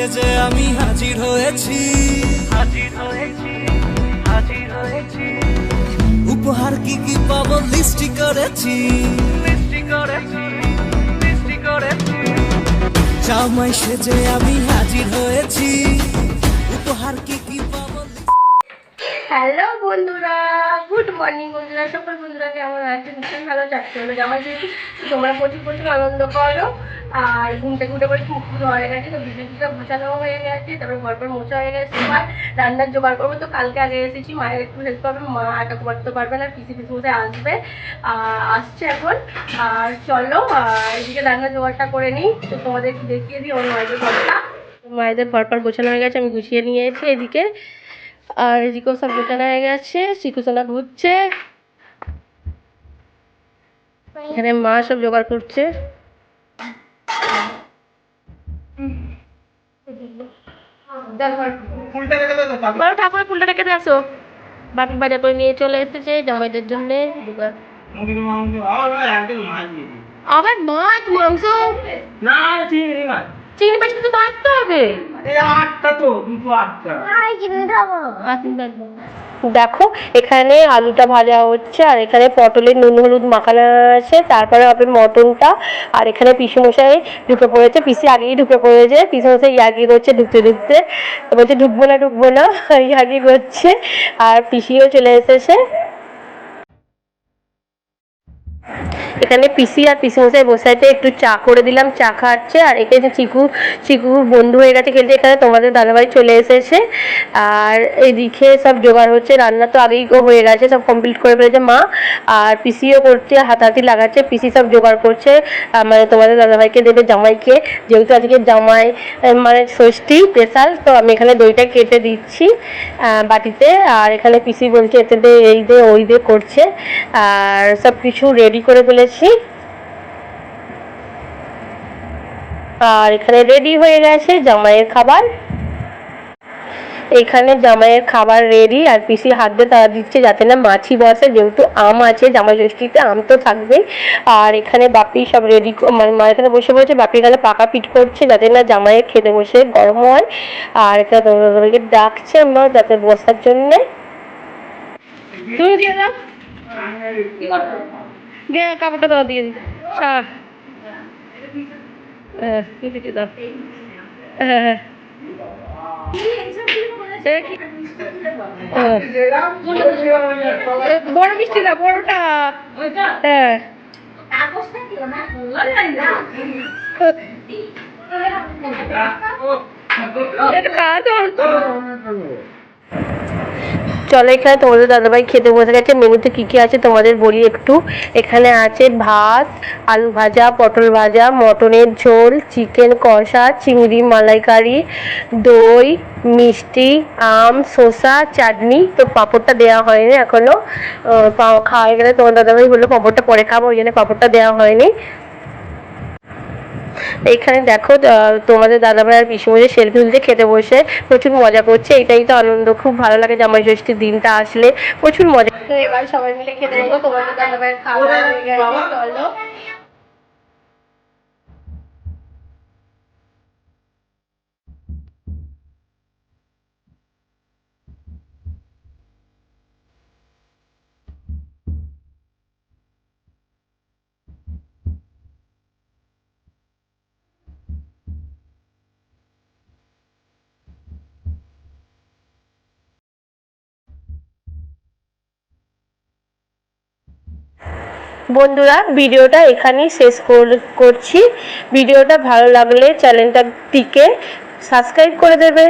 সেজে আমি হাজির হয়েছি। হাজির হয়েছি হাজির হয়েছি। উপহার কি কি পাবো লিস্টি করেছি। মিষ্টি করেছি মিষ্টি করেছি। জামাই সেজে আমি হাজির হয়েছি। উপহার কি কি পাবো হ্যালো বন্ধুরা, গুড মর্নিং বন্ধুরা, সকল বন্ধুরা কেমন আছে ভীষণ ভালো, চাকরি হলো জামা যেহেতু তোমরা প্রচুর প্রচুর আনন্দ করো। আর ঘুম থেকে পরে মুখ হয়ে গেছে, তো বিদ্যুৎটা গোছানো হয়ে গেছে, তারপরে ঘর মোছা হয়ে গেছে, এবার রান্নার জোগাড় করব। তো কালকে আগে এসেছি, মায়ের একটু হেল্প করবে, মা একা করতে পারবে না, পিসি পিসি মধ্যে আসবে আর আসছে এখন। আর চলো আর এদিকে রান্নার জোগাড়টা করে নিই, তো তোমাদের দেখিয়ে দিই ওর মায়েদের ঘরটা। মায়েদের ঘর পর গোছানো হয়ে গেছে, আমি গুছিয়ে নিয়েছি এদিকে। আর এদিকেও সব হয়ে গেছে শিকুসোনা ঘুরছে এখানে মা সব জোগাড় করছে। বলো ঠাকুরের ফুলটা রেখে দিয়ে আসো। বাপি বাজার করে নিয়ে চলে এসেছে জামাইদের জন্য আবার মাছ মাংস। না চিংড়ি মাছ চিংড়ি কিন্তু মারতে হবে। আটটা তো আটটা। দেখো। এখানে আলুটা ভাজা হচ্ছে আর এখানে পটলের নুন হলুদ মাখানো আছে। তারপরে হবে মটনটা আর এখানে পিসিমশাই ঢুকে পড়েছে। পিসি আগেই ঢুকে পড়েছে। পিসিমশাই ইয়ার্কি করছে ঢুকতে ঢুকতে। বলছে ঢুকবো না ঢুকবো না। ইয়ার্কি করছে আর পিসিও চলে এসেছে। এখানে পিসি আর পিসি মশাই বসে আছে, একটু চা করে দিলাম, চা খাচ্ছে, আর এখানে চিকু চিকু বন্ধু হয়ে গেছে খেলতে, এখানে তোমাদের দাদাভাই চলে এসেছে, আর এইদিকে সব জোগাড় হচ্ছে, রান্না তো আগেই হয়ে গেছে, সব কমপ্লিট করে ফেলেছে মা, আর পিসিও করছে, হাতাহাতি লাগাচ্ছে, পিসি সব জোগাড় করছে মানে তোমাদের দাদাভাইকে দেবে, জামাইকে, যেহেতু আজকে জামাই মানে ষষ্ঠী স্পেশাল তো আমি এখানে দইটা কেটে দিচ্ছি বাটিতে, আর এখানে পিসি বলছে, এতে দে, এই দে, ওই দে করছে, আর সব কিছু রেডি করে ফেলেছি আর এখানে রেডি হয়ে গেছে জামাইয়ের খাবার। এখানে জামাইয়ের খাবার রেডি আর পিসি হাত দিয়ে তারা দিচ্ছে যাতে না মাছি বসে যেহেতু আম আছে জামাই ষষ্ঠীতে আম তো থাকবেই। আর এখানে বাপি সব রেডি মানে মা এখানে বসে বসে বাপি এখানে পাকা পিট করছে যাতে না জামাইয়ের খেতে বসে গরম হয়। আর এখানে তোমাদের ডাকছে আমরা যাতে বসার জন্যে। তুমি দিয়ে দাও। দিয়ে কাপড়টা দাও দিয়ে দিই দাও হ্যাঁ বড় মিষ্টি না বড়টা। হ্যাঁ এটা তো চলো এখানে তোমাদের দাদাভাই খেতে বসে গেছে। মেনুতে কি কি আছে তোমাদের বলি একটু। এখানে আছে ভাত, আলু ভাজা, পটল ভাজা, মটনের ঝোল, চিকেন কষা, চিংড়ি মালাইকারি, দই, মিষ্টি, আম, শসা, চাটনি। তো পাঁপড়টা দেওয়া হয়নি এখনও। পা- খাওয়া গেলে তোমার দাদাভাই বলল পাঁপড়টা পরে খাব, ওই জন্য পাঁপড়টা দেওয়া হয়নি। এখানে দেখো তোমাদের দাদাভাই আর পিসিমণি সেলফি তুলতে খেতে বসে প্রচুর মজা করছে। এটাই তো আনন্দ, খুব ভালো লাগে জামাই ষষ্ঠীর দিনটা আসলে। প্রচুর মজা। এবার সবাই মিলে খেতে বসবো। তোমাদের দাদাভাইয়ের খাওয়া হয়ে গেছে, চলো। বন্ধুরা ভিডিওটা এখানেই শেষ কর- করছি। ভিডিওটা ভালো লাগলে চ্যানেলটাটিকে সাবস্ক্রাইব করে দেবে।